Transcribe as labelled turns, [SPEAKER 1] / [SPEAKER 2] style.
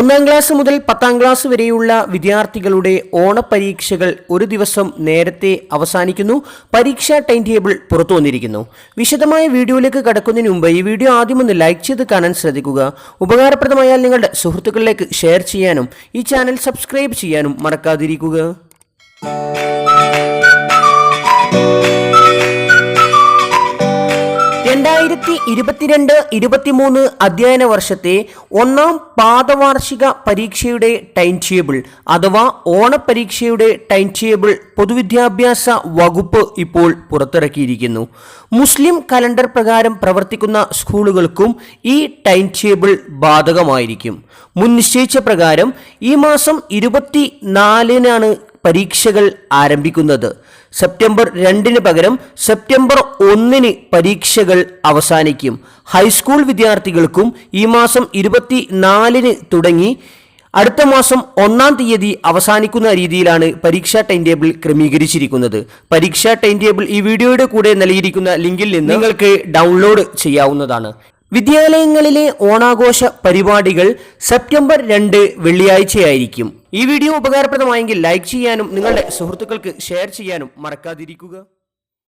[SPEAKER 1] ഒന്നാം ക്ലാസ് മുതൽ പത്താം ക്ലാസ് വരെയുള്ള വിദ്യാർത്ഥികളുടെ ഓണപരീക്ഷകൾ ഒരു ദിവസം നേരത്തെ അവസാനിക്കുന്നു. പരീക്ഷാ ടൈം ടേബിൾ പുറത്തു വന്നിരിക്കുന്നു. വിശദമായ വീഡിയോയിലേക്ക് കടക്കുന്നതിന് മുമ്പ് ഈ വീഡിയോ ആദ്യം ഒന്ന് ലൈക്ക് ചെയ്ത് കാണാൻ ശ്രദ്ധിക്കുക. ഉപകാരപ്രദമായാൽ നിങ്ങളുടെ സുഹൃത്തുക്കളിലേക്ക് ഷെയർ ചെയ്യാനും ഈ ചാനൽ സബ്സ്ക്രൈബ് ചെയ്യാനും മറക്കാതിരിക്കുക. രണ്ടായിരത്തി ഇരുപത്തിരണ്ട് ഇരുപത്തിമൂന്ന് അധ്യയന വർഷത്തെ ഒന്നാം പാദവാർഷിക പരീക്ഷയുടെ ടൈം ടേബിൾ അഥവാ ഓണപരീക്ഷയുടെ ടൈം ടേബിൾ പൊതുവിദ്യാഭ്യാസ വകുപ്പ് ഇപ്പോൾ പുറത്തിറക്കിയിരിക്കുന്നു. മുസ്ലിം കലണ്ടർ പ്രകാരം പ്രവർത്തിക്കുന്ന സ്കൂളുകൾക്കും ഈ ടൈം ടേബിൾ ബാധകമായിരിക്കും. മുൻ നിശ്ചയിച്ച പ്രകാരം ഈ മാസം ഇരുപത്തി നാലിനാണ് പരീക്ഷകൾ ആരംഭിക്കുന്നത്. സെപ്റ്റംബർ രണ്ടിന് പകരം സെപ്റ്റംബർ ഒന്നിന് പരീക്ഷകൾ അവസാനിക്കും. ഹൈസ്കൂൾ വിദ്യാർത്ഥികൾക്കും ഈ മാസം ഇരുപത്തി നാലിന് തുടങ്ങി അടുത്ത മാസം ഒന്നാം തീയതി അവസാനിക്കുന്ന രീതിയിലാണ് പരീക്ഷാ ടൈം ടേബിൾ ക്രമീകരിച്ചിരിക്കുന്നത്. പരീക്ഷാ ടൈം ടേബിൾ ഈ വീഡിയോയുടെ കൂടെ നൽകിയിരിക്കുന്ന ലിങ്കിൽ നിന്ന് നിങ്ങൾക്ക് ഡൗൺലോഡ് ചെയ്യാവുന്നതാണ്. വിദ്യാലയങ്ങളിലെ ഓണാഘോഷ പരിപാടികൾ സെപ്റ്റംബർ രണ്ട് വെള്ളിയാഴ്ചയായിരിക്കും. ഈ വീഡിയോ ഉപകാരപ്രദമായെങ്കിൽ ലൈക്ക് ചെയ്യാനും നിങ്ങളുടെ സുഹൃത്തുക്കൾക്ക് ഷെയർ ചെയ്യാനും മറക്കാതിരിക്കുക.